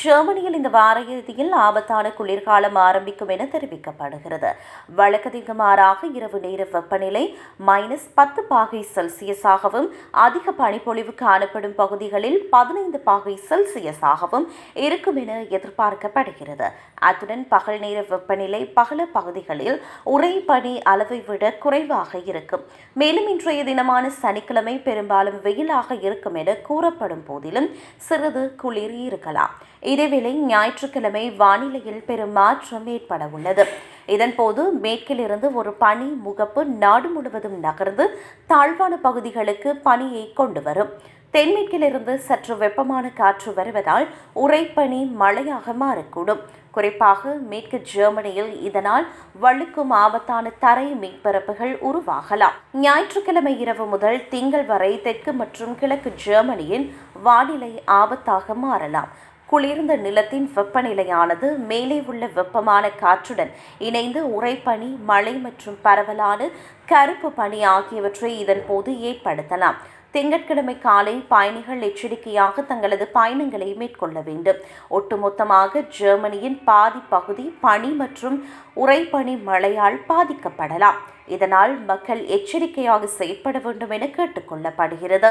ஜெர்மனியில் இந்த வார இறுதியில் ஆபத்தான குளிர்காலம் ஆரம்பிக்கும் என தெரிவிக்கப்படுகிறது. வழக்கத்திற்கு மாறாக இரவு நேர வெப்பநிலை மைனஸ் பத்து பாகை செல்சியஸாகவும் அதிக பனிப்பொழிவு காணப்படும் பகுதிகளில் பதினைந்து பாகை செல்சியஸாகவும் இருக்கும் என எதிர்பார்க்கப்படுகிறது. அத்துடன் பகல் நேர வெப்பநிலை பகல பகுதிகளில் உறை பனி அளவை விட குறைவாக இருக்கும். மேலும் இன்றைய தினமான சனிக்கிழமை பெரும்பாலும் வெயிலாக இருக்கும் என கூறப்படும் போதிலும் சிறிது குளிர் இருக்கலாம். இதேவேளை ஞாயிற்றுக்கிழமை வானிலையில் பெரும் மாற்றம் ஏற்பட உள்ளது. இதன்போது மேற்கிலிருந்து ஒரு பனி முகப்பு நாடு முழுவதும் நகர்ந்து தாழ்வான பகுதிகளுக்கு பனியை கொண்டு வரும். தென்மேற்கிலிருந்து சற்று வெப்பமான காற்று வருவதால் உறைப்பனி மழையாக மாறக்கூடும். குறிப்பாக மேற்கு ஜெர்மனியில் இதனால் வழுக்கும் ஆபத்தான தரை மீட்பரப்புகள் உருவாகலாம். ஞாயிற்றுக்கிழமை இரவு முதல் திங்கள் வரை தெற்கு மற்றும் கிழக்கு ஜெர்மனியின் வானிலை ஆபத்தாக மாறலாம். குளிர்ந்த நிலத்தின் வெப்பநிலையானது மேலே உள்ள வெப்பமான காற்றுடன் இணைந்து உறைபனி மழை மற்றும் பரவலான கருப்பு பனி ஆகியவற்றை இதன் போது ஏற்படுத்தலாம். திங்கட்கிழமை காலை பயணிகள் எச்சரிக்கையாக தங்களது பயணங்களை மேற்கொள்ள வேண்டும். ஒட்டுமொத்தமாக ஜெர்மனியின் பாதி பகுதி பனி மற்றும் உறைபனி மழையால் பாதிக்கப்படலாம். இதனால் மக்கள் எச்சரிக்கையாக செயற்பட வேண்டும் என கேட்டுக்கொள்ளப்படுகிறது